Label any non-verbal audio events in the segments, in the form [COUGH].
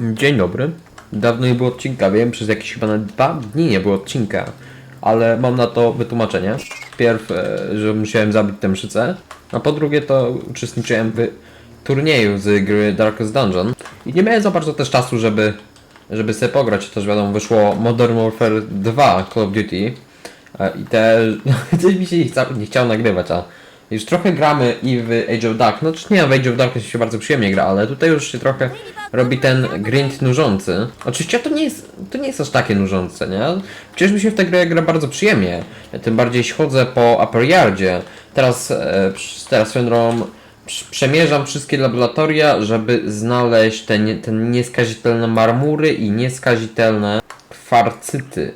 Dzień dobry. Dawno nie było odcinka, wiem, przez jakieś chyba nawet dwa dni nie było odcinka, ale mam na to wytłumaczenie. Pierw, że musiałem zabić tę mszycę, a po drugie to uczestniczyłem w turnieju z gry Darkest Dungeon i nie miałem za bardzo też czasu, żeby, żeby sobie pograć. Też wiadomo, wyszło Modern Warfare 2 Call of Duty e, i te... [LAUGHS] coś mi się nie, chca, nie chciało nagrywać, a już trochę gramy i w Age of Dark. No czy nie, w Age of Dark się bardzo przyjemnie gra, ale tutaj już się trochę robi ten grind nużący. Oczywiście to nie jest, to nie jest aż takie nużące, nie? Przecież mi się w tę grę gra bardzo przyjemnie. Tym bardziej chodzę po Upper Yardzie. Teraz, e, teraz przy- przemierzam wszystkie laboratoria, żeby znaleźć te, te nieskazitelne marmury i nieskazitelne kwarcyty.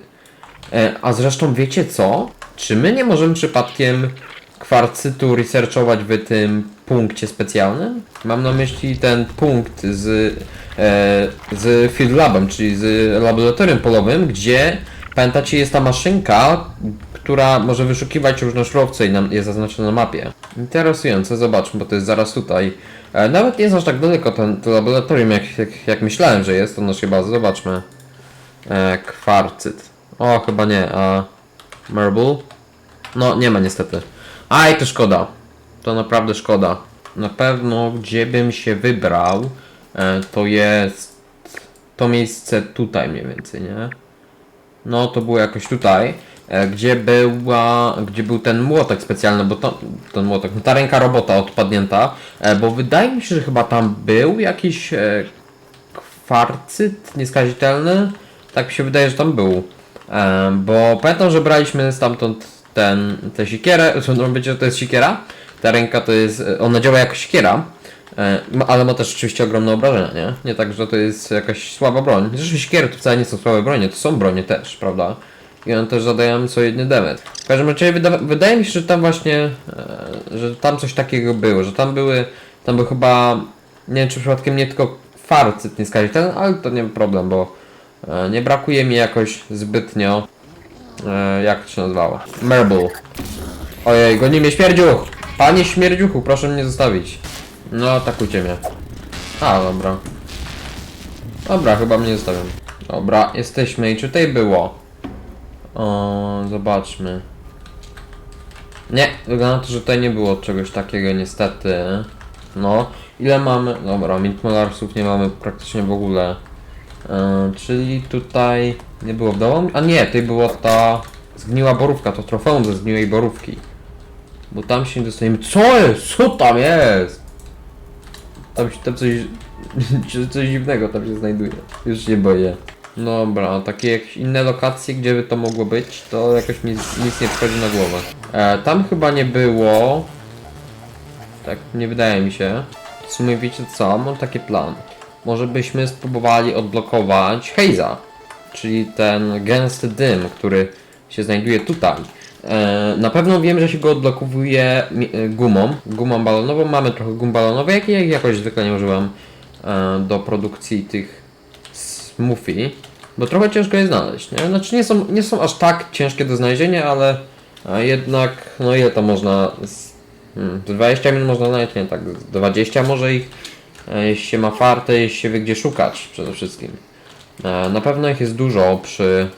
E, a zresztą wiecie co? Czy my nie możemy przypadkiem kwarcytu researchować w tym punkcie specjalnym? Mam na myśli ten punkt z, e, z Field Labem, czyli z laboratorium polowym, gdzie pamiętacie jest ta maszynka, która może wyszukiwać różne surowce i nam jest zaznaczone na mapie. Interesujące, zobaczmy, bo to jest zaraz tutaj. E, nawet nie jest aż tak daleko ten, to laboratorium, jak, jak, jak myślałem, że jest od naszej bazy. Zobaczmy. E, kwarcyt. O, chyba nie, a marble? No, nie ma niestety. Aj, to szkoda. To naprawdę szkoda. Na pewno, gdzie bym się wybrał, e, to jest to miejsce tutaj mniej więcej, nie? No, to było jakoś tutaj, e, gdzie była, gdzie był ten młotek specjalny, bo to, ten młotek, no ta ręka robota odpadnięta, e, bo wydaje mi się, że chyba tam był jakiś kwarcyt nieskazitelny. Tak mi się wydaje, że tam był. Bo pamiętam, że braliśmy stamtąd ten, tę sikierę, wiecie, to jest sikiera? Ta ręka to jest, e, ona działa jako sikiera, e, ale ma też oczywiście ogromne obrażenia, nie? Nie tak, że to jest jakaś słaba broń. Zresztą sikiery to wcale nie są słabe bronie, to są bronie też, prawda? I one też zadają co jedny demet. W każdym razie wyda wydaje mi się, że tam właśnie, e, że tam coś takiego było, że tam były, tam był chyba, nie wiem czy przypadkiem nie tylko kwarcyt nieskazitelny, ale to nie problem, bo nie brakuje mi jakoś zbytnio, e, jak to się nazywało? Marble. Ojej, goni mnie śmierdziuch! Panie śmierdziuchu, proszę mnie zostawić. No, atakujcie mnie. A, dobra. Dobra, chyba mnie zostawiam. Dobra, jesteśmy i czy tutaj było? O, zobaczmy. Nie, wygląda na to, że tutaj nie było czegoś takiego niestety. No, ile mamy? Dobra, Mintmolarsów nie mamy praktycznie w ogóle. E, czyli tutaj nie było w domu? A nie, tutaj była ta zgniła borówka, to trofeum ze zgniłej borówki. Bo tam się nie dostaniemy. Co jest? Co tam jest? Tam, się- tam coś, [LAUGHS] coś dziwnego tam się znajduje. Już się boję. Dobra, takie jakieś inne lokacje, gdzie by to mogło być, to jakoś mi nic nie przychodzi na głowę. E, tam chyba nie było. Tak, nie wydaje mi się. W sumie wiecie co, mam taki plan. Może byśmy spróbowali odblokować Haze'a, czyli ten gęsty dym, który się znajduje tutaj. E, na pewno wiem, że się go odblokowuje e, gumą, gumą balonową. Mamy trochę gum balonowej, jakiej jak jakoś zwykle nie używam e, do produkcji tych smoothie, bo trochę ciężko je znaleźć, nie? Znaczy nie są, nie są aż tak ciężkie do znalezienia, ale jednak, no ile to można, z, hmm, z 20 minut można znaleźć, nie tak, z 20 może ich, jeśli się ma fartę, jeśli się wie gdzie szukać przede wszystkim. E, na pewno ich jest dużo przy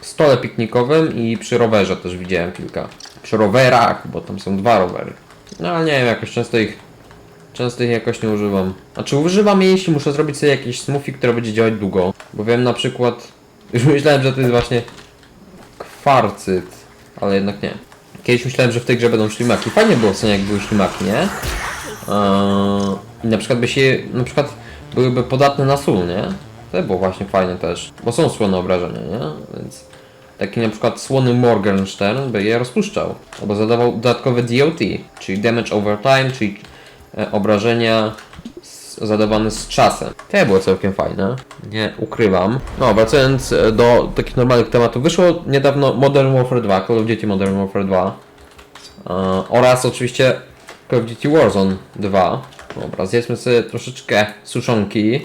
stole piknikowym i przy rowerze też widziałem kilka. Przy rowerach, bo tam są dwa rowery. No ale nie wiem, jakoś często ich Często ich jakoś nie używam. Znaczy używam je, jeśli muszę zrobić sobie jakieś smoothie, które będzie działać długo. Bo wiem na przykład... [LAUGHS] Już myślałem, że to jest właśnie kwarcyt, ale jednak nie. Kiedyś myślałem, że w tej grze będą ślimaki. Fajnie było co jak były ślimaki, nie? Eee, I na przykład by się... Na przykład byłyby podatne na sól, nie? To by było właśnie fajne też. Bo są słone obrażenia, nie? Więc... Taki na przykład słony Morgenstern by je rozpuszczał. Albo zadawał dodatkowe DOT, czyli Damage Over Time, czyli e, obrażenia zadawane z czasem. To było całkiem fajne, nie ukrywam. No, wracając e, do takich normalnych tematów, wyszło niedawno Modern Warfare 2, Call of Duty Modern Warfare 2 e, oraz oczywiście Call of Duty Warzone 2. Dobra, zjedzmy sobie troszeczkę suszonki.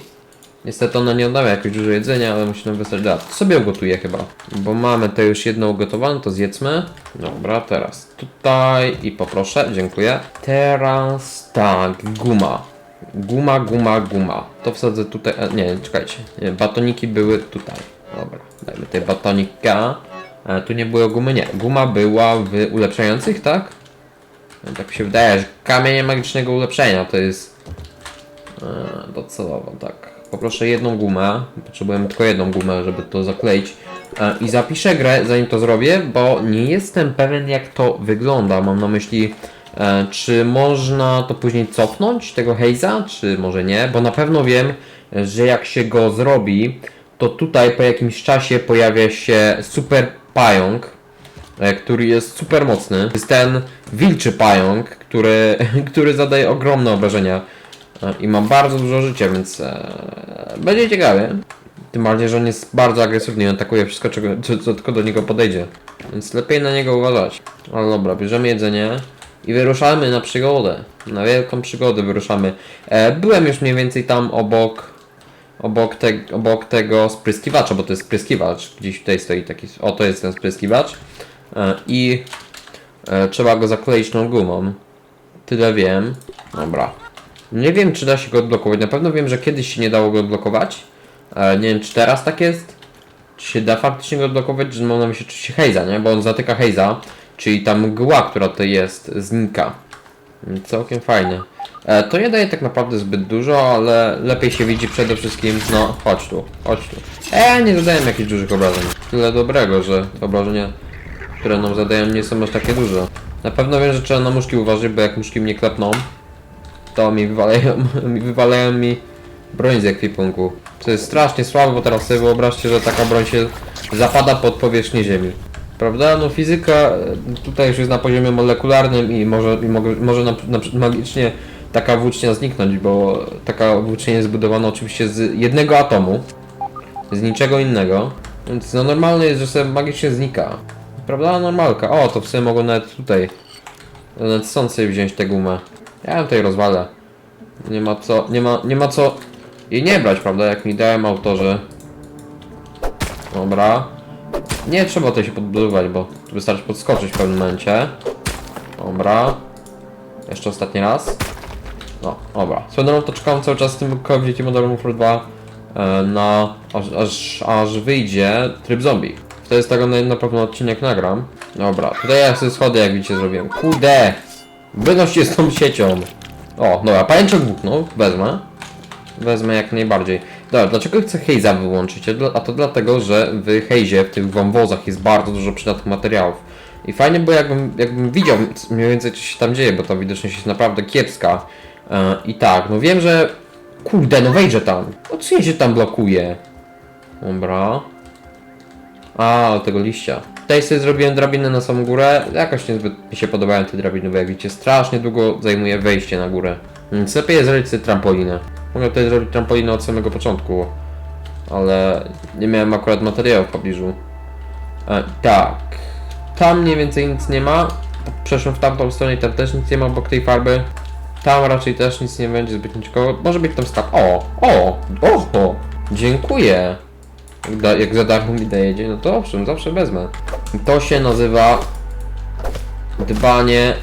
Niestety ona nie oddaje jakoś dużo jedzenia, ale musi nam wystarczyć. Da, to sobie ugotuję chyba. Bo mamy to już jedno ugotowane, to zjedzmy. Dobra, teraz tutaj i poproszę, dziękuję. Teraz tak, guma. Guma, guma, guma. To wsadzę tutaj. A, nie, czekajcie. Batoniki były tutaj. Dobra, dajmy tutaj batonika. E, tu nie było gumy, nie. Guma była w ulepszających, tak? No, tak mi się wydaje, że kamienie magicznego ulepszenia to jest e, docelowo, tak. Poproszę jedną gumę. Potrzebujemy tylko jedną gumę, żeby to zakleić. E, I zapiszę grę, zanim to zrobię, bo nie jestem pewien, jak to wygląda. Mam na myśli, e, czy można to później cofnąć, tego Heiza, czy może nie, bo na pewno wiem, że jak się go zrobi, to tutaj po jakimś czasie pojawia się super pająk, który jest super mocny. Jest ten wilczy pająk, który, [LAUGHS] który zadaje ogromne obrażenia e, i ma bardzo dużo życia, więc e, będzie ciekawie. Tym bardziej, że on jest bardzo agresywny i atakuje wszystko, czego, co, co tylko do niego podejdzie. Więc lepiej na niego uważać. Ale dobra, bierzemy jedzenie i wyruszamy na przygodę. Na wielką przygodę wyruszamy. E, byłem już mniej więcej tam obok obok, te, obok tego spryskiwacza, bo to jest spryskiwacz. Gdzieś tutaj stoi taki. O, to jest ten spryskiwacz. E, I e, trzeba go zakleić tą gumą. Tyle wiem. Dobra. Nie wiem, czy da się go odblokować. Na pewno wiem, że kiedyś się nie dało go odblokować. Ale nie wiem, czy teraz tak jest. Czy się da faktycznie go odblokować, że mam na myśli oczywiście Heiza, nie? Bo on zatyka Heiza, czyli ta mgła, która tutaj jest, znika. Całkiem fajne. E, to nie daje tak naprawdę zbyt dużo, ale lepiej się widzi przede wszystkim, no chodź tu, chodź tu. E, nie zadają jakichś dużych obrażeń. Tyle dobrego, że obrażenia, które nam zadają nie są aż takie duże. Na pewno wiem, że trzeba na muszki uważać, bo jak muszki mnie klepną, to mi wywalają, [LAUGHS] mi wywalają mi broń z ekwipunku. To jest strasznie słabe, bo teraz sobie wyobraźcie, że taka broń się zapada pod powierzchnię ziemi. Prawda? No fizyka e, tutaj już jest na poziomie molekularnym i może, i mogę, może na, na, magicznie taka włócznia zniknąć, bo taka włócznia jest zbudowana oczywiście z jednego atomu, z niczego innego. Więc no normalne jest, że sobie magicznie znika. Prawda? Normalka. O, to w sumie mogą nawet tutaj nawet stąd sobie wziąć tę gumę. Ja ją tutaj rozwalę. Nie ma co, nie ma, nie ma co jej nie brać, prawda? Jak mi dałem autorzy. Dobra. Nie trzeba tutaj się podbudowywać, bo wystarczy podskoczyć w pewnym momencie. Dobra. Jeszcze ostatni raz. No, dobra. Swoją to czekam cały czas z tym Call of Duty Modern Warfare 2 e, na aż, aż, aż wyjdzie tryb zombie. To jest tego na, na pewno odcinek nagram. Dobra, tutaj ja sobie schody jak widzicie zrobiłem. Kurde! Wynoś się z tą siecią. O, dobra, pajęczek włókno, wezmę. Wezmę jak najbardziej. Dobra, dlaczego chcę Heiza wyłączyć? A to dlatego, że w Heizie, w tych wąwozach jest bardzo dużo przydatnych materiałów. I fajnie było jakbym, jakbym widział mniej więcej co się tam dzieje, bo ta widoczność jest naprawdę kiepska. E, I tak, no wiem, że... Kurde, no wejdzie tam. O co się tam blokuje? Dobra. A, od tego liścia. Tutaj sobie zrobiłem drabinę na samą górę. Jakoś niezbyt mi się podobają te drabiny, bo jak widzicie, strasznie długo zajmuje wejście na górę. Więc lepiej jest zrobić sobie trampolinę. Mogę tutaj zrobić trampolinę od samego początku. Ale nie miałem akurat materiału w pobliżu. E, tak. Tam mniej więcej nic nie ma. Przeszłem w tamtą stronę i tam też nic nie ma obok tej farby. Tam raczej też nic nie będzie zbyt niczego. Może być tam. O! O! O! o dziękuję! Jak, da, jak za darmo mi dajedzie, no to owszem, zawsze wezmę. To się nazywa dbanie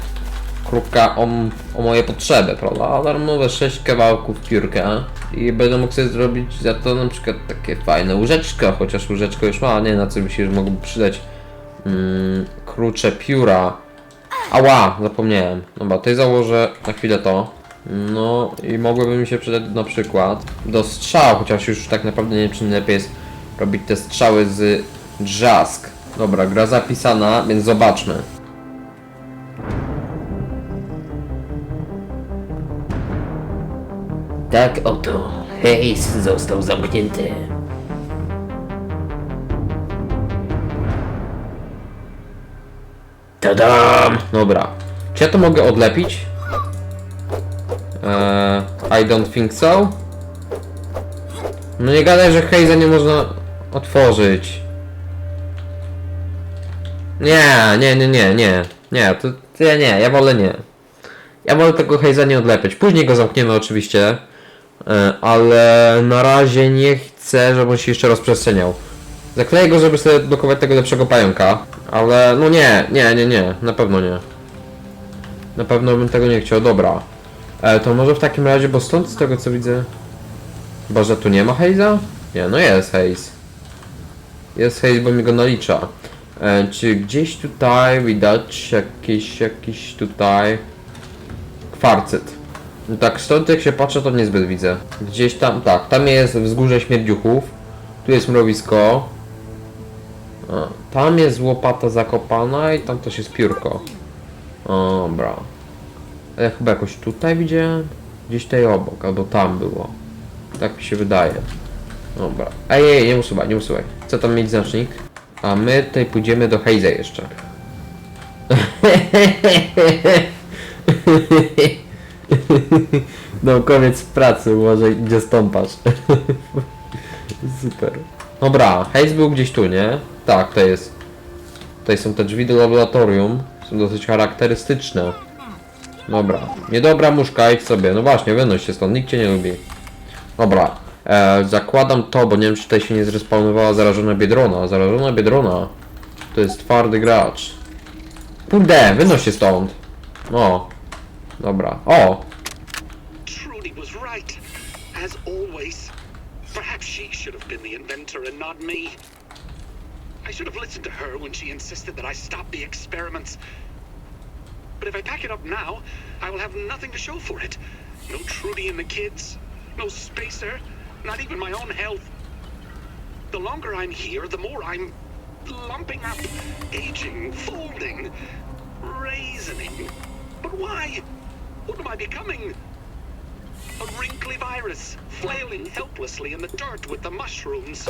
krótka o, o moje potrzeby, prawda? Darmowe 6 kawałków piórka i będę mógł sobie zrobić za to na przykład takie fajne łóżeczko, chociaż łóżeczko już ma, nie na co by się już mogłoby przydać mm, krucze pióra. Ała, zapomniałem. Dobra, tutaj założę na chwilę to. No i mogłyby mi się przydać na przykład do strzał, chociaż już tak naprawdę nie wiem czy lepiej jest robić te strzały z drzask. Dobra, gra zapisana, więc zobaczmy. Tak oto Hayes został zamknięty. Tadam! Dobra. Czy ja to mogę odlepić? Eee, I don't think so. No nie gadaj, że Heiza nie można otworzyć. Nie, nie, nie, nie, nie. Nie, to, to ja nie, ja wolę nie. Ja wolę tego Heiza nie odlepiać. Później go zamkniemy oczywiście. E, ale na razie nie chcę, żeby on się jeszcze rozprzestrzeniał. Zakleję go, żeby sobie blokować tego lepszego pająka. Ale no nie, nie, nie, nie. Na pewno nie. Na pewno bym tego nie chciał. Dobra. E, to może w takim razie, bo stąd z tego co widzę... Chyba, że tu nie ma Haze'a? Nie, no jest Haze. Jest Haze, bo mi go nalicza. E, czy gdzieś tutaj widać jakiś, jakiś tutaj... Kwarcyt. No tak, stąd jak się patrzę, to niezbyt widzę. Gdzieś tam, tak, tam jest wzgórze śmierdziuchów. Tu jest mrowisko. A, tam jest łopata zakopana i tam też jest piórko. Dobra. A ja chyba jakoś tutaj widziałem? Gdzieś tutaj obok, albo tam było. Tak mi się wydaje. Dobra. Ej, ej, nie usuwaj, nie usuwaj. Chcę tam mieć znacznik. A my tutaj pójdziemy do Heize jeszcze. [LAUGHS] No, koniec pracy, uważaj, gdzie stąpasz. [LAUGHS] Super. Dobra, Haze był gdzieś tu, nie? Tak, to jest. Tutaj są te drzwi do laboratorium. Są dosyć charakterystyczne. Dobra. Niedobra muszka, idź sobie. No właśnie, wynoś się stąd, nikt cię nie lubi. Dobra. E, zakładam to, bo nie wiem, czy tutaj się nie zrespawnowała zarażona Biedrona. Zarażona Biedrona to jest twardy gracz. Kurde, wynoś się stąd. O. Dobra. O! Trudy was right. As always. Perhaps she should have been the inventor and not me. I should have listened to her when she insisted that I stop the experiments. But if I pack it up now, I will have nothing to show for it. No Trudy and the kids, no spacer, not even my own health. The longer I'm here, the more I'm lumping up, aging, folding, raisening. But why? What am I becoming? A wrinkly virus, flailing helplessly in the dirt with the mushrooms.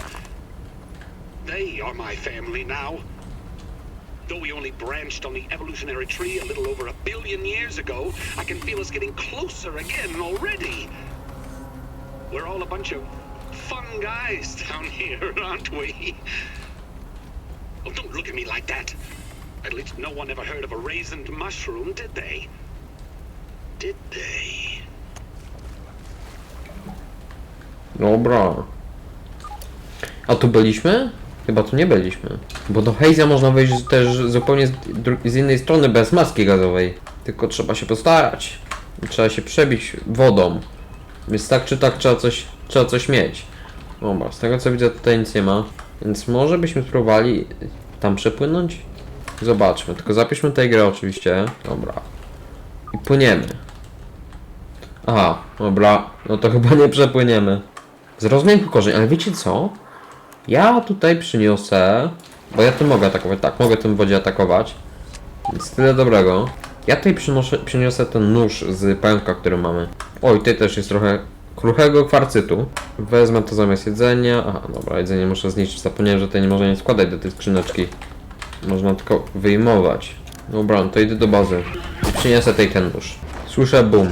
They are my family now. Though we only branched on the evolutionary tree a little over a billion years ago, I can feel us getting closer again already. We're all a bunch of fun guys down [LAUGHS] here, aren't we? Oh, don't look at me like that. At least no one ever heard of a raisined mushroom, did they? Did they? Dobra. A tu byliśmy? Chyba tu nie byliśmy. Bo do Haze'a można wejść też zupełnie z, z innej strony, bez maski gazowej. Tylko trzeba się postarać. Trzeba się przebić wodą. Więc tak czy tak trzeba coś, trzeba coś mieć. Dobra, z tego co widzę tutaj nic nie ma. Więc może byśmy spróbowali tam przepłynąć? Zobaczmy, tylko zapiszmy tę grę oczywiście. Dobra. I płyniemy. Aha, dobra, no to chyba nie przepłyniemy. Zrozumiałem korzeń, ale wiecie co? Ja tutaj przyniosę, bo ja tym mogę atakować, tak, mogę tym wodzie atakować. Więc tyle dobrego. Ja tutaj przynoszę, przyniosę ten nóż z pająka, który mamy. Oj, tutaj też jest trochę kruchego kwarcytu. Wezmę to zamiast jedzenia. Aha, dobra, jedzenie muszę zniszczyć. Zapomniałem, że tutaj nie można nie składać do tej skrzyneczki. Można tylko wyjmować. Dobra, no to idę do bazy. I przyniosę tej ten nóż. Słyszę boom.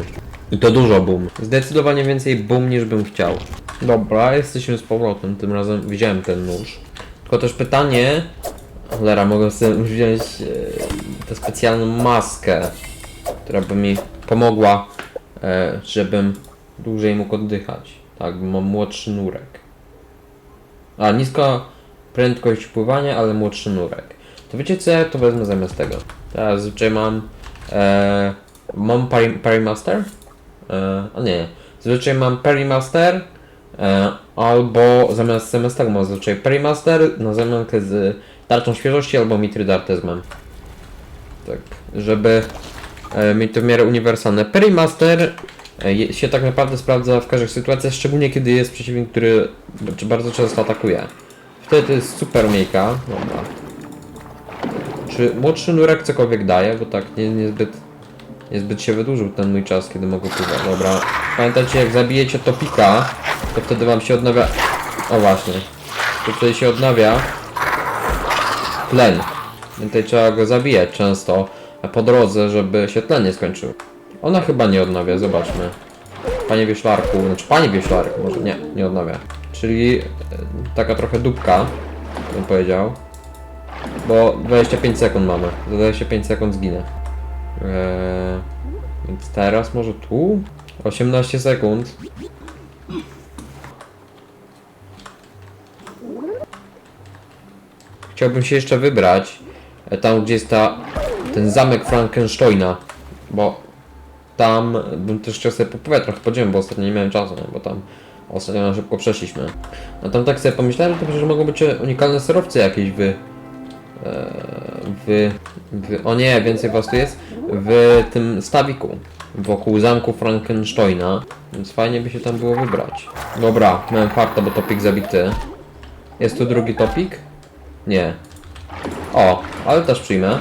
I to dużo boom. Zdecydowanie więcej boom niż bym chciał. Dobra, jesteśmy z powrotem. Tym razem widziałem ten nóż. Tylko też pytanie. Cholera, mogę sobie wziąć e, tę specjalną maskę, która by mi pomogła, e, żebym dłużej mógł oddychać. Tak, mam młodszy nurek. A, niska prędkość pływania, ale młodszy nurek. To wiecie co, ja to wezmę zamiast tego. Teraz zazwyczaj mam... E, mam Pari, Parimaster? E, a nie. Zazwyczaj mam Perimaster e, albo zamiast zamiast tego mam zazwyczaj Perimaster na zamiankę z tarczą świeżości albo Mitrydartes mam. Tak, żeby e, mieć to w miarę uniwersalne. Perimaster e, się tak naprawdę sprawdza w każdych sytuacjach, szczególnie kiedy jest przeciwnik, który bardzo często atakuje. Wtedy to jest super umiejka. Dobra. Czy młodszy nurek cokolwiek daje? Bo tak nie, niezbyt, niezbyt się wydłużył ten mój czas, kiedy mogę pływać. Dobra. Pamiętajcie, jak zabijecie topika, to wtedy wam się odnawia... O właśnie. To wtedy się odnawia tlen. Tutaj trzeba go zabijać często po drodze, żeby się tlen nie skończył. Ona chyba nie odnawia, zobaczmy. Panie Wieszlarku, znaczy Panie Wieszlarku, może nie, nie odnawia. Czyli e, taka trochę dupka, bym powiedział. Bo 25 sekund mamy. Za 25 sekund zginę. Eee, więc teraz może tu? 18 sekund. Chciałbym się jeszcze wybrać e, tam, gdzie jest ta, ten zamek Frankensteina, bo tam bym też chciał sobie popływać trochę po bo ostatnio nie miałem czasu, nie? bo tam ostatnio szybko przeszliśmy. A tam tak sobie pomyślałem, to przecież mogą być unikalne surowce jakieś w... e, W, w... O nie, więcej was tu jest. W tym stawiku. Wokół zamku Frankensteina. Więc fajnie by się tam było wybrać. Dobra, miałem farta, bo topik zabity. Jest tu drugi topik? Nie. O, ale też przyjmę.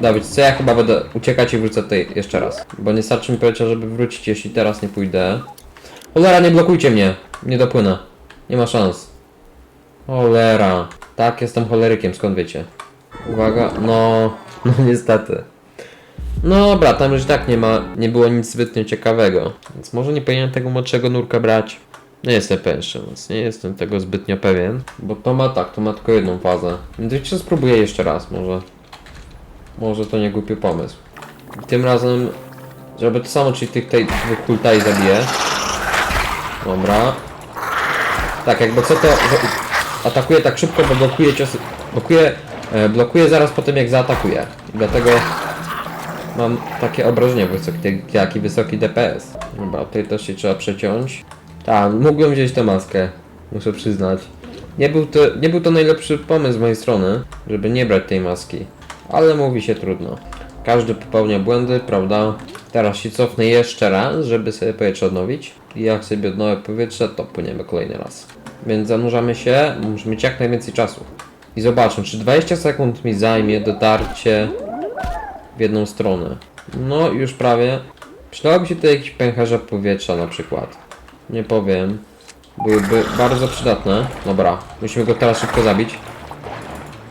Dawid, co ja chyba będę uciekać i wrócę tutaj jeszcze raz. Bo nie starczy mi powiedzieć, żeby wrócić, jeśli teraz nie pójdę. Cholera, nie blokujcie mnie. Nie dopłynę. Nie ma szans. Cholera. Tak, jestem cholerykiem, skąd wiecie? Uwaga, no... [LAUGHS] No niestety. No dobra, tam już tak nie ma, nie było nic zbytnio ciekawego. Więc może nie powinienem tego młodszego nurka brać. Nie jestem pewien szczerze, nie jestem tego zbytnio pewien. Bo to ma tak, to ma tylko jedną fazę. Więc spróbuję jeszcze raz może. Może to nie głupi pomysł. I tym razem, żeby to samo, czyli tych tej dwóch kultaj zabiję. Dobra. Tak, jakby co to atakuje tak szybko, bo blokuje ciosy. Blokuje, e, blokuje zaraz po tym jak zaatakuje. Dlatego mam takie obrażenie wysokie, jaki wysoki DPS. Dobra, tutaj też się trzeba przeciąć. Tak, mógłbym wziąć tę maskę, muszę przyznać. Nie był, to, nie był to najlepszy pomysł z mojej strony, żeby nie brać tej maski. Ale mówi się trudno. Każdy popełnia błędy, prawda? Teraz się cofnę jeszcze raz, żeby sobie powietrze odnowić. I jak sobie odnowię powietrze, to płyniemy kolejny raz. Więc zanurzamy się, musimy mieć jak najwięcej czasu. I zobaczmy, czy 20 sekund mi zajmie dotarcie w jedną stronę. No, już prawie. Przydałoby się tutaj jakiś pęcherze powietrza na przykład. Nie powiem. Byłyby bardzo przydatne. Dobra, musimy go teraz szybko zabić.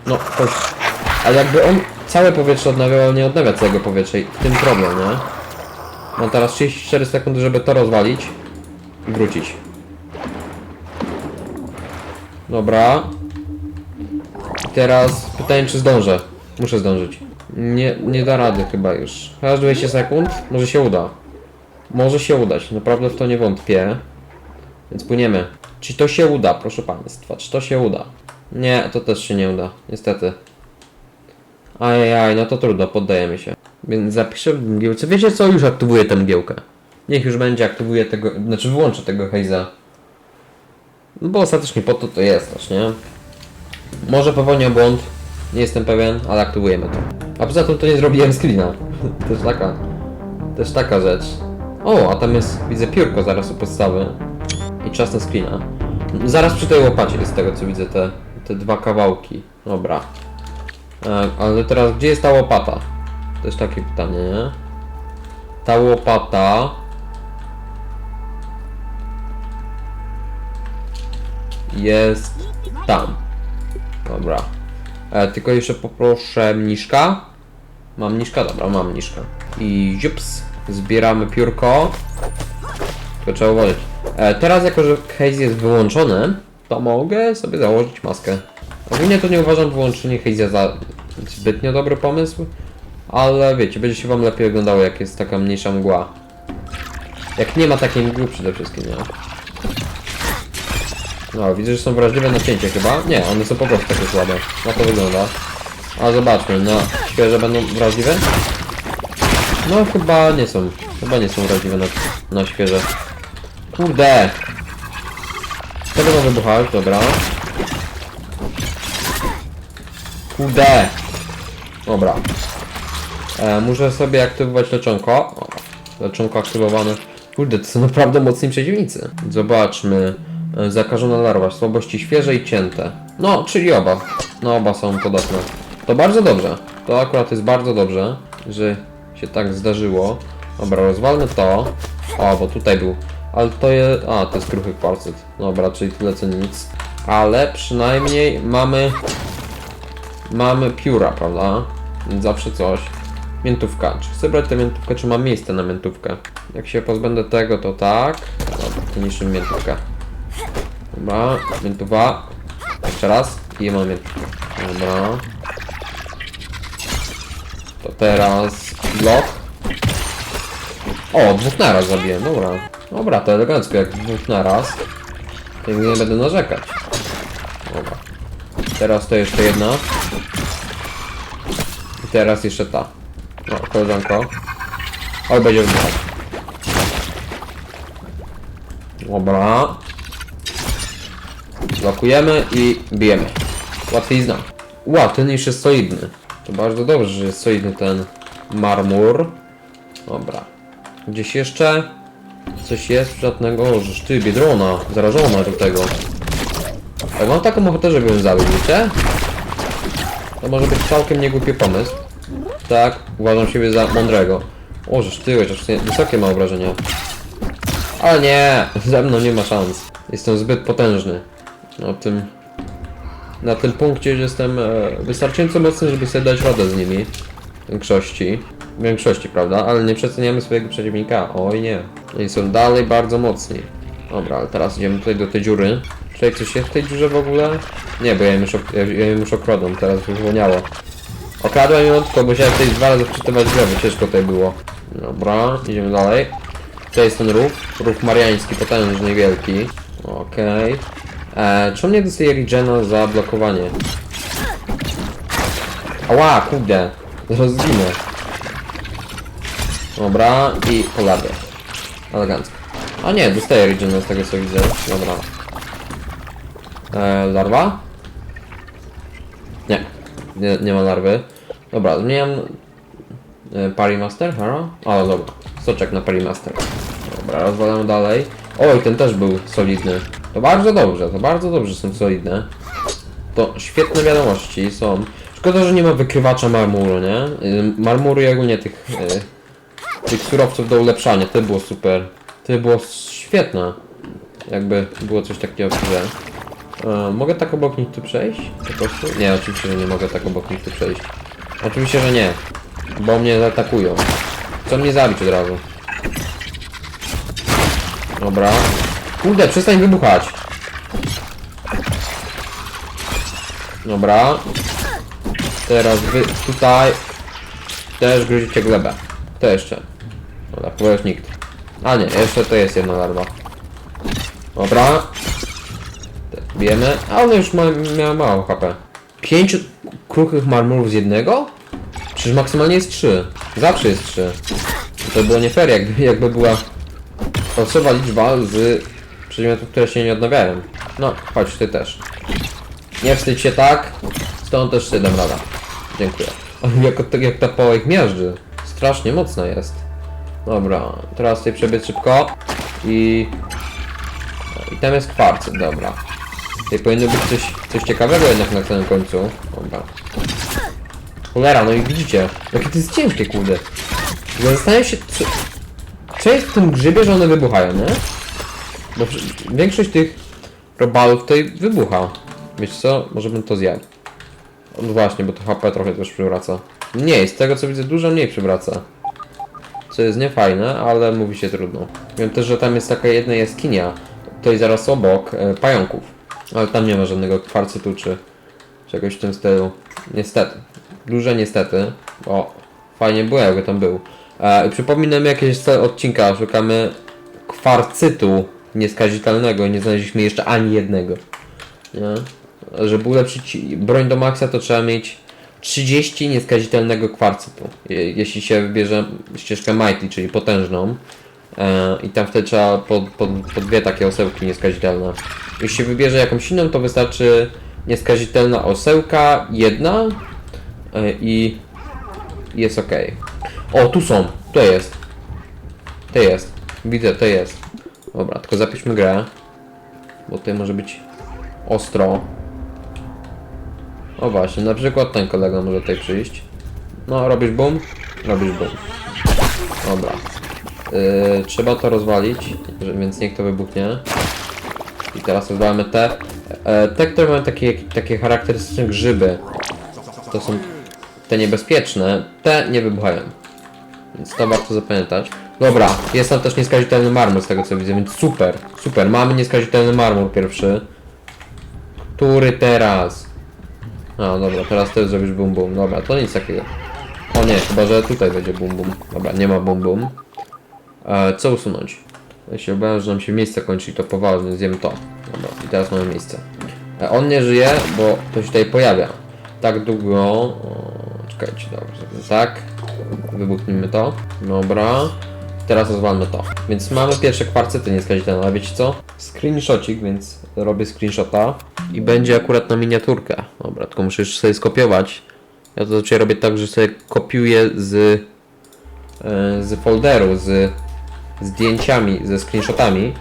No, chodź. Ale jakby on całe powietrze odnawiał, nie odnawia całego powietrza i w tym problem, nie? Mam teraz 34 sekundy, żeby to rozwalić i wrócić. Dobra. Teraz pytanie, czy zdążę. Muszę zdążyć. Nie, nie da rady chyba już. Teraz 20 sekund, może się uda. Może się udać, naprawdę w to nie wątpię. Więc płyniemy. Czy to się uda, proszę Państwa? Czy to się uda? Nie, to też się nie uda, niestety. Ajajaj, no to trudno, poddajemy się. Więc zapiszę w mgiełce. Wiecie co? Już aktywuję tę mgiełkę. Niech już będzie, aktywuję tego, znaczy wyłączę tego hejza. No bo ostatecznie po to to jest też, nie? Może popełnię błąd, nie jestem pewien, ale aktywujemy to. A poza tym to nie zrobiłem screena. [LAUGHS] też taka, też taka rzecz. O, a tam jest, widzę piórko zaraz u podstawy. I czas na screena. Zaraz przy tej łopacie jest z tego co widzę te, te dwa kawałki. Dobra. E, ale teraz gdzie jest ta łopata? To jest takie pytanie, nie? Ta łopata... Jest tam. Dobra. E, tylko jeszcze poproszę mniszka. Mam mniszka? Dobra, mam mniszka. I ziups. Zbieramy piórko. Tylko trzeba uważać. E, teraz jako, że haze jest wyłączony, to mogę sobie założyć maskę. Ogólnie to nie uważam wyłączenie haze'a za zbytnio dobry pomysł. Ale wiecie, będzie się wam lepiej oglądało jak jest taka mniejsza mgła. Jak nie ma takiej mgły przede wszystkim, nie? No, widzę, że są wrażliwe na cięcie chyba. Nie, one są po prostu takie słabe. Na to wygląda. A zobaczmy, na świeże będą wrażliwe? No chyba nie są. Chyba nie są wrażliwe na, na świeże. Kurde! To będą wybuchać, dobra. Kurde! Dobra. E, muszę sobie aktywować leczonko. Leczonko aktywowane. Kurde, to są naprawdę mocni przeciwnicy. Zobaczmy. E, Zakażona larwa, słabości świeże i cięte. No, czyli oba. No, oba są podatne. To bardzo dobrze. To akurat jest bardzo dobrze, że się tak zdarzyło. Dobra, rozwalmy to. O, bo tutaj był. Ale to jest... A, to jest kruchy kwarcyt. Dobra, czyli tyle co nic. Ale przynajmniej mamy... Mamy pióra, prawda? Zawsze coś. Miętówka. Czy chcę brać tę miętówkę, czy mam miejsce na miętówkę? Jak się pozbędę tego, to tak. Dobra, to niszczymy miętówkę. Dobra, miętuwa. Jeszcze raz. I mam miętówkę. Dobra. To teraz blok. O, dwóch naraz zabiłem, dobra. Dobra, to elegancko, jak dwóch naraz. To nie będę narzekać. Dobra. Teraz to jeszcze jedna. I teraz jeszcze ta. No, koleżanko. Oj, będzie wybuchać. Dobra. Blokujemy i bijemy. Łatwizna. Ła, ten już jest solidny. To bardzo dobrze, że jest solidny ten marmur. Dobra. Gdzieś jeszcze coś jest przydatnego. O, żeż ty, biedrona. Zarażona do tego. Jak mam taką ochotę, żeby ją zabić, wiecie? To może być całkiem niegłupi pomysł. Tak, uważam siebie za mądrego. O, żeż ty, chociaż wysokie ma obrażenia. Ale nie, ze mną nie ma szans. Jestem zbyt potężny. Na tym... Na tym punkcie, jestem e, wystarczająco mocny, żeby sobie dać radę z nimi. Większości. Większości, prawda? Ale nie przeceniamy swojego przeciwnika. Oj nie. Oni są dalej bardzo mocni. Dobra, ale teraz idziemy tutaj do tej dziury. Czy coś jest w tej dziurze w ogóle? Nie, bo ja ją już, ja, ja ją już okradłem, teraz wyłoniało. Okradłem ją, tylko musiałem tutaj dwa razy wczytywać grę, bo ciężko tutaj było. Dobra, idziemy dalej. To jest ten rów, rów mariański, potężny, wielki. Okej. Okay. Czemu nie dostaje Regena za blokowanie? Ała, kurde. Zaraz zginę. Dobra, i polardę. Elegancko. A nie, dostaję Regena z tego co widzę. Dobra. E, larwa? Nie. nie. Nie ma larwy. Dobra, zmieniam e, Parry Master, haro? O, dobra. Soczek na Parry Master. Dobra, rozwalam dalej. Oj, ten też był solidny. To bardzo dobrze, to bardzo dobrze są solidne. To świetne wiadomości są. Szkoda, że nie ma wykrywacza marmuru, nie? Marmuru i ogólnie tych, y, tych surowców do ulepszania, to było super. To było świetne. Jakby było coś takiego, że... E, mogę tak obok nich tu przejść? Po prostu? Nie, oczywiście, że nie mogę tak obok nich tu przejść. Oczywiście, że nie. Bo mnie zaatakują. Chcą mnie zabić od razu. Dobra. Kurde, przestań wybuchać. Dobra. Teraz wy tutaj też gruzicie glebę. To jeszcze. Dobra, chyba nikt. A nie, jeszcze to jest jedna larwa. Dobra. Bijemy. A ona już ma, miała mało HP. Pięciu kruchych marmurów z jednego? Przecież maksymalnie jest trzy. Zawsze jest trzy. To było nie fair, jakby, jakby była Fałszywa liczba z przedmiotów, które się nie odnawiają. No, chodź, ty też. Nie wstydź się tak, stąd też sobie dam rada. Dziękuję. [LAUGHS] Jak, jak ta połek miażdży. Strasznie mocna jest. Dobra, teraz tutaj przebiec szybko. I... I tam jest kwarcy, dobra. Tutaj powinno być coś, coś ciekawego jednak na samym końcu. Dobra. Cholera, no i widzicie, jakie to jest ciężkie, kurde. Zastanawiam się, czy, co jest w tym grzybie, że one wybuchają, nie? Bo większość tych robalów tutaj wybucha. Wiesz co? Może bym to zjadł. No właśnie, bo to HP trochę też przywraca. Nie, z tego co widzę dużo mniej przywraca. Co jest niefajne, ale mówi się trudno. Wiem też, że tam jest taka jedna jaskinia. Tutaj zaraz obok e, pająków. Ale tam nie ma żadnego kwarcytu czy czegoś w tym stylu. Niestety. Duże niestety. O, fajnie było jakby tam był. E, przypominam jakieś z odcinka, szukamy kwarcytu nieskazitelnego nie znaleźliśmy jeszcze ani jednego. Nie? Żeby ulepszyć broń do maksa to trzeba mieć 30 nieskazitelnego kwarcytu. Je, jeśli się wybierze ścieżkę Mighty, czyli potężną. E, I tam wtedy trzeba po, po, po dwie takie osełki nieskazitelne. Jeśli się wybierze jakąś inną, to wystarczy nieskazitelna osełka, jedna e, i jest ok. O, tu są. To jest. To jest. Widzę, to jest. Dobra, tylko zapiszmy grę. Bo tutaj może być ostro. O właśnie, na przykład ten kolega może tutaj przyjść. No, robisz boom? Robisz boom. Dobra. Yy, trzeba to rozwalić, więc niech to wybuchnie. I teraz rozwalamy te. E, te, które mają takie, takie charakterystyczne grzyby. To są te niebezpieczne, te nie wybuchają. Więc to warto zapamiętać. Dobra, jest tam też nieskazitelny marmur z tego co widzę, więc super, super. Mamy nieskazitelny marmur pierwszy. Który teraz? A, dobra, teraz też zrobisz bum bum. Dobra, to nic takiego. O nie, chyba że tutaj będzie bum bum. Dobra, nie ma bum bum. E, co usunąć? Się obawiam, że nam się miejsce kończy to poważnie, zjem to. Dobra, i teraz mamy miejsce. E, on nie żyje, bo to się tutaj pojawia. Tak długo... O, czekajcie, dobrze, tak. Wybuchnijmy to. Dobra. Teraz rozwalmy to. Więc mamy pierwsze kwarcyty nieskazitelne, ale wiecie co? Screenshotик, więc robię screenshota. I będzie akurat na miniaturkę. Dobra, tylko muszę jeszcze sobie skopiować. Ja to zazwyczaj robię tak, że sobie kopiuję z, e, z folderu, z zdjęciami, ze screenshotami.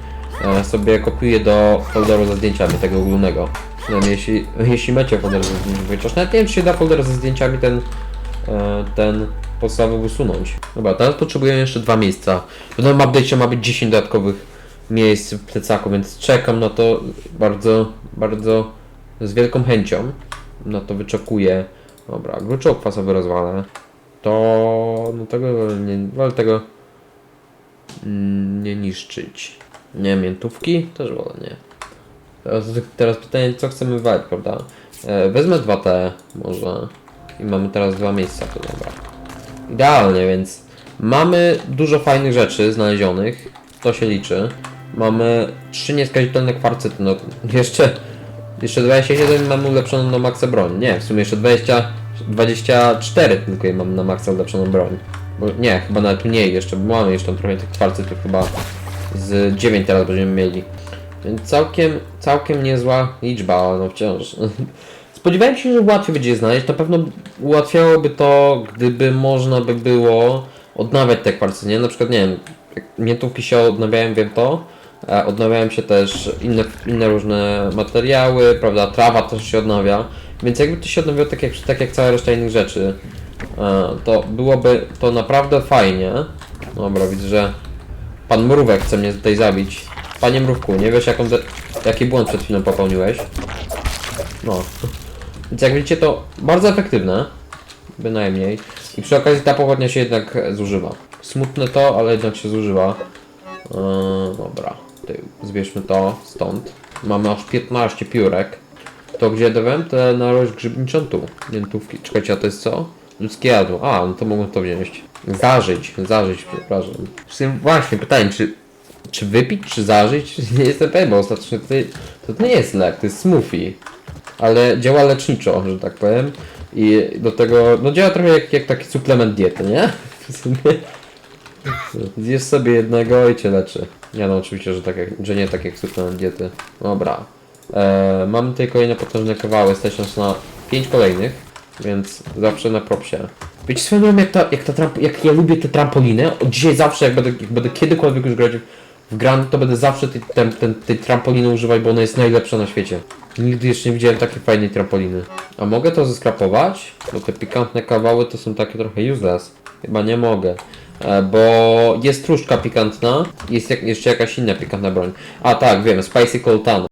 E, sobie kopiuję do folderu ze zdjęciami, tego ogólnego. Przynajmniej jeśli, [LAUGHS] jeśli macie folder ze zdjęciami, chociaż nawet nie wiem, czy się da folder ze zdjęciami ten, ten podstawowy usunąć. Dobra, teraz potrzebuję jeszcze dwa miejsca. W nowym update'cie ma być 10 dodatkowych miejsc w plecaku, więc czekam na to bardzo, bardzo z wielką chęcią. Na to wyczekuję. Dobra, gruczoł kwasowy rozwalę. To, no tego nie, wolę tego nie niszczyć. Nie, miętówki też wolę nie. Teraz, teraz pytanie, co chcemy walić, prawda? E, wezmę 2T może. I mamy teraz dwa miejsca, to dobra. Idealnie, więc mamy dużo fajnych rzeczy znalezionych. To się liczy. Mamy trzy nieskazitelne kwarcyty. No [LAUGHS] jeszcze, jeszcze 27 mamy ulepszoną na maksa broń. Nie, w sumie jeszcze 20, 24 tylko mam na maksa ulepszoną broń. Bo nie, chyba nawet mniej jeszcze, bo mamy jeszcze trochę tych kwarcytów chyba z 9 teraz będziemy mieli. Więc całkiem, całkiem niezła liczba, no wciąż. [LAUGHS] Spodziewałem się, że łatwiej będzie je znaleźć. Na pewno ułatwiałoby to, gdyby można by było odnawiać te kwarcy, nie? Na przykład, nie wiem, miętówki się odnawiają, wiem to. E, odnawiają się też inne, inne różne materiały, prawda? Trawa też się odnawia. Więc jakby to się odnawiało tak jak, tak jak cała reszta innych rzeczy, e, to byłoby to naprawdę fajnie. Dobra, widzę, że pan Mrówek chce mnie tutaj zabić. Panie Mrówku, nie wiesz jaką jaki błąd przed chwilą popełniłeś? No. Więc jak widzicie to bardzo efektywne. Bynajmniej. I przy okazji ta pochodnia się jednak zużywa. Smutne to, ale jednak się zużywa. Eee, dobra. Tutaj zbierzmy to stąd. Mamy aż 15 piórek. To gdzie dawałem tę narość grzybniczą tu. Miętówki. Czekajcie, a to jest co? Ludzkie jadło. A, no to mogą to wziąć. Zażyć, zażyć, przepraszam. Właśnie pytanie, czy, czy wypić, czy zażyć? [LAUGHS] Nie jestem pewien, bo ostatecznie to, to nie jest lek, to jest smoothie. Ale działa leczniczo, że tak powiem. I do tego, no działa trochę jak, jak taki suplement diety, nie? W sumie. Zjesz sobie jednego i cię leczy. Nie no, oczywiście, że, tak jak, że nie tak jak suplement diety. Dobra. E, mamy tutaj kolejne potężne kawały, stać na 5 kolejnych, więc zawsze na propsie. Wiecie swoją jak, ta, jak, ta jak ja lubię te trampoliny, od dzisiaj zawsze, jak będę, jak będę kiedykolwiek już grać w gran, to będę zawsze tej, ten, ten, tej trampoliny używać, bo ona jest najlepsza na świecie. Nigdy jeszcze nie widziałem takiej fajnej trampoliny. A mogę to zeskrapować? Bo te pikantne kawały to są takie trochę useless. Chyba nie mogę. E, bo jest truszka pikantna, jest jak, jeszcze jakaś inna pikantna broń. A tak, wiem, Spicy Coltano.